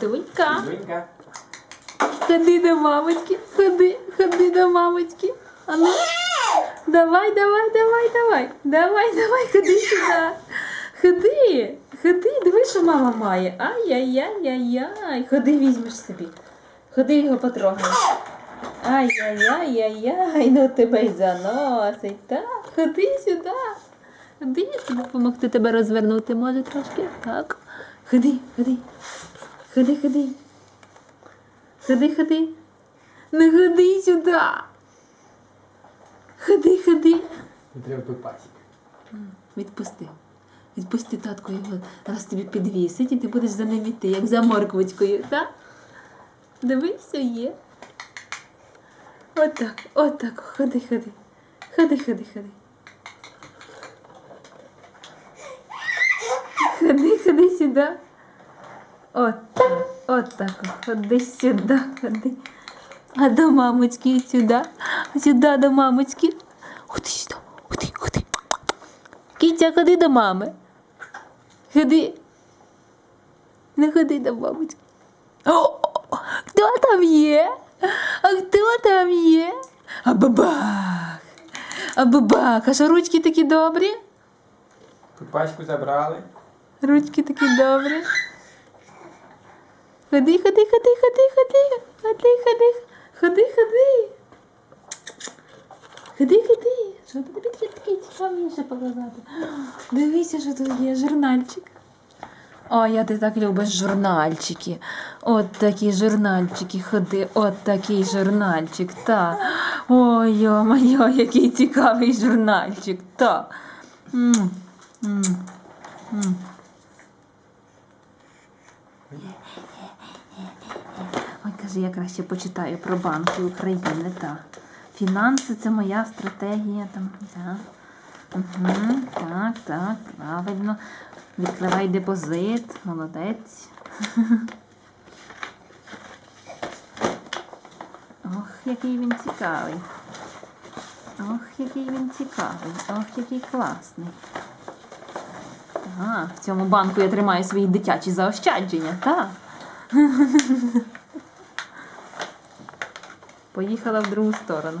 Донька. Донька. Ходи до мамочки, ходи, ходи до мамочки. А ну, давай, давай, давай, давай. Давай, давай, ходи сюди. Ходи, ходи, дивись, що мама має. Ай-яй-яй-яй-яй. Ходи, візьмеш собі. Ходи його потрогаєш. Ай-яй-яй-яй-яй, ну тебе й заносить. Так, ходи сюди. Ходи, тобі допомогти тебе розвернути, може трошки. Так. Ходи, ходи. Ходи, ходи. Ходи, ходи. Ну ходи сюди. Ходи, ходи. Не треба пипасик. Відпусти. Відпусти татку його. Зараз тобі підвісить і ти будеш за ним іти, як за морквочкою, так? Дивись, все є. Отак, отак. Ходи, ходи. Ходи, ходи, ходи. Ходи, ходи сюди. От, от так. Ходи сюди, ходи. А до мамочки сюди. Сюди до мамочки. Ходи сюди. Ходи, ходи. Кітя, ходи до мами. Ходи. Не ходи до бабочки. О, хто там є? А хто там є? А бабах. А бабах. А що ручки такі добрі? Пипаську забрали. Ручки такі добрі. Ходи, ходи, ходи, ходи, ходи. Ходи, ходи. Ходи, ходи. Ходи, ходи. Що тобі таке таке цікавіше показати? Дивися, що тут є журнальчик. О, я ти так любиш журнальчики. От такі журнальчики, ходи, от такий журнальчик, та. Ой, йо-моє, який цікавий журнальчик, та. М, м, м. Ой, каже, я краще почитаю про банки України, та. Фінанси це моя стратегія. Там, та. Угу, так, так, правильно. Відкривай депозит, молодець. Ох, який він цікавий. Ох, який він цікавий. Ох, який класний. Ага, в цьому банку я тримаю свої дитячі заощадження, так. Поїхала в другу сторону.